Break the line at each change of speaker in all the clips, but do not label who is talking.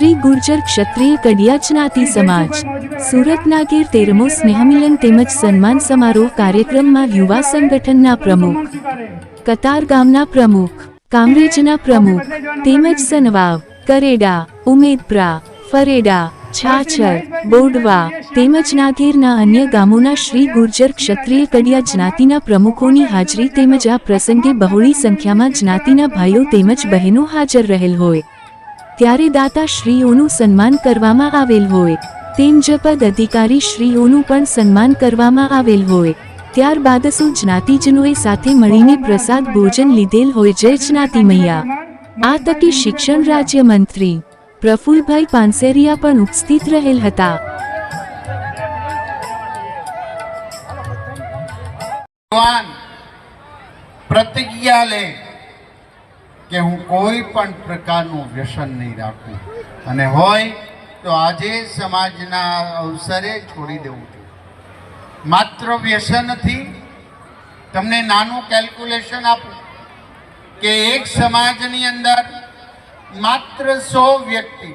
ગુર્જર ક્ષત્રિય કડિયા જ્ઞાતિ સમાજ. સુરતના ગીર તેરમો સ્નેહમિલન તેમજ સન્માન સમારોહ કાર્યક્રમમાં યુવા સંગઠનના પ્રમુખ. કતાર ગામના પ્રમુખ. કામરેજના પ્રમુખ. તેમજ સનવાવ. કરેડા. ઉમેદપ્રા. ફરેડા. છાછર. બોડવા. તેમજ નાગેરના અન્ય ગામોના શ્રી ગુર્જર ક્ષત્રિય કડિયા જ્ઞાતિના પ્રમુખોની હાજરી તેમજ આ પ્રસંગે બહોળી સંખ્યામાં જ્ઞાતિના ભાઈઓ તેમજ બહેનો હાજર રહેલ હોય. ત્યારે દાતા શ્રીઓનું સન્માન કરવામાં આવેલ હોય. તેમ જ અધિકારી શ્રીઓનું પણ સન્માન કરવામાં આવેલ હોય. ત્યારબાદ શું જ્ઞાતિજનોએ સાથે મળીને પ્રસાદ ભોજન લીધેલ હોય જય જ્ઞાતિ મૈયા. આ તકે શિક્ષણ રાજ્યમંત્રી પ્રફુલભાઈ પાનસેરિયા પણ ઉપસ્થિત રહેલ હતા.
પ્રતિજ્ઞા લે. કે હું કોઈ પણ પ્રકારનું વ્યસન નહીં રાખું. અને હોય તો આજે સમાજના અવસરે છોડી દેવું છું. માત્ર વ્યસનથી તમને નાનું કેલ્ક્યુલેશન આપું કે એક સમાજની અંદર માત્ર સો વ્યક્તિ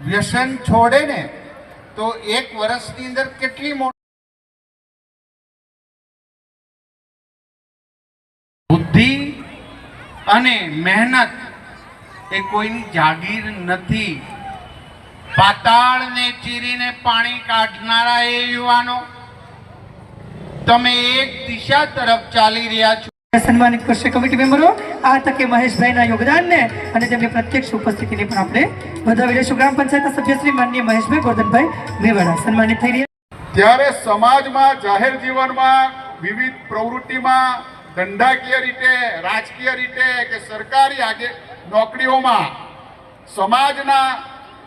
વ્યસન છોડે ને તો એક વર્ષની અંદર કેટલી મોટી બુદ્ધિ અને મહેનત એ કોઈની જાગીર નથી. પાતાળને ચીરીને પાણી કાઢનારા એ યુવાનો તમે એક દિશા તરફ ચાલી રહ્યા છો.
સન્માનિત કરશે કમિટી મેમ્બરો આ તકે મહેશભાઈના યોગદાનને અને તેમની પ્રત્યક્ષ ઉપસ્થિતિને પણ આપણે વધાવી લઈશું. ગ્રામ પંચાયતના સભ્ય શ્રી માનનીય મહેશભાઈ ગોરધનભાઈ મેવાડા સન્માનિત થઈ રહ્યા
ત્યારે સમાજમાં જાહેર જીવનમાં વિવિધ પ્રવૃત્તિમાં ધંધાકીય રીતે, રાજકીય રીતે કે સરકારી આગે નોકરીઓમાં સમાજના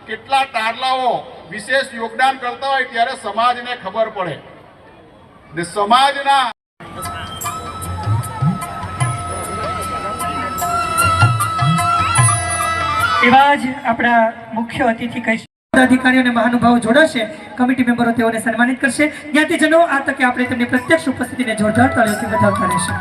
કેટલા તારલાઓ વિશેષ યોગદાન કરતા હોય ત્યારે સમાજને ખબર પડે. ને સમાજના
એવા જ આપણા મુખ્ય અતિથિ કહીશું. અધિકારીઓ અને મહાનુભાવો જોડાશે. કમિટી મેમ્બરો તેઓને સન્માનિત કરશે. જ્ઞાતિજનો આ તકે આપણે તેમની પ્રત્યક્ષ ઉપસ્થિતિને જોરદાર તાળીઓથી વધાવતા રહેશું.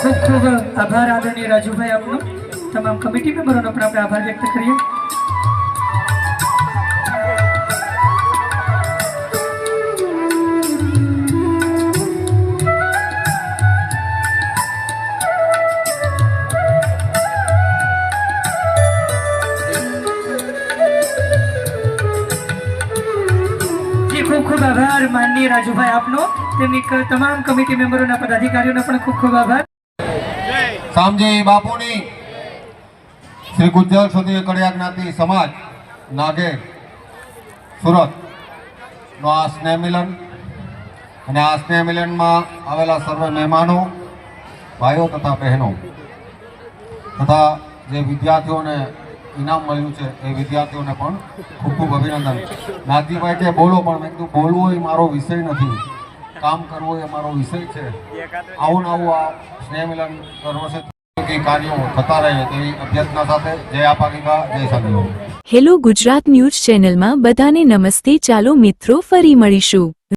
ખૂબ ખૂબ આભાર આદરણીય રાજુભાઈ આપનો. તમામ કમિટી મેમ્બરોનો પણ આપણે આભાર વ્યક્ત કરીએ. આભાર માનનીય રાજુભાઈ આપનો. તેમની તમામ કમિટી મેમ્બરોના પદાધિકારીઓનો પણ ખૂબ ખૂબ આભાર.
સામજી બાપુની શ્રી ગુજ્જર સુધી કડિયા જ્ઞાતિ સમાજ નાગેર સુરત નો આ સ્નેહ મિલન અને આ સ્નેહ મિલનમાં આવેલા સર્વ મહેમાનો, ભાઈઓ તથા બહેનો તથા જે વિદ્યાર્થીઓને ઇનામ મળ્યું છે એ વિદ્યાર્થીઓને પણ ખૂબ ખૂબ અભિનંદન. નાદીભાઈ કે બોલો, પણ મેં કીધું બોલવું એ મારો વિષય નથી. કામ કરવો એ મારો વિષય છે. આવું ને આવું આ સ્નેહ મિલન દર વર્ષે ઉપયોગી કાર્યો થતા રહે તેવી અભ્યર્થના સાથે જય આપાગીકા જય
હેલો ગુજરાત ન્યૂઝ ચેનલમાં બધાને નમસ્તે. ચાલો મિત્રો, ફરી મળીશું.